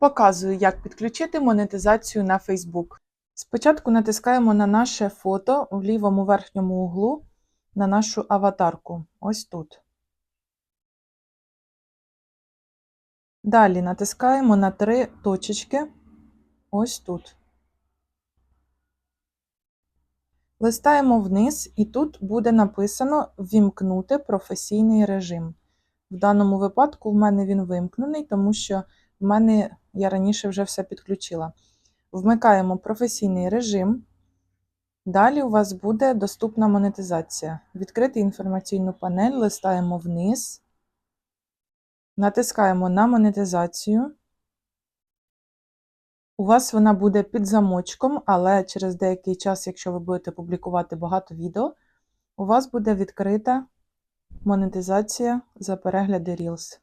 Показую, як підключити монетизацію на Facebook. Спочатку натискаємо на наше фото в лівому верхньому углу на нашу аватарку. Ось тут. Далі натискаємо на три точечки ось тут. Листаємо вниз, і тут буде написано Вімкнути професійний режим. В даному випадку в мене він вимкнений, тому що в мене я раніше вже все підключила. Вмикаємо професійний режим. Далі у вас буде доступна монетизація. Відкрити інформаційну панель, листаємо вниз, натискаємо на монетизацію. У вас вона буде під замочком, але через деякий час, якщо ви будете публікувати багато відео, у вас буде відкрита монетизація за перегляди Reels.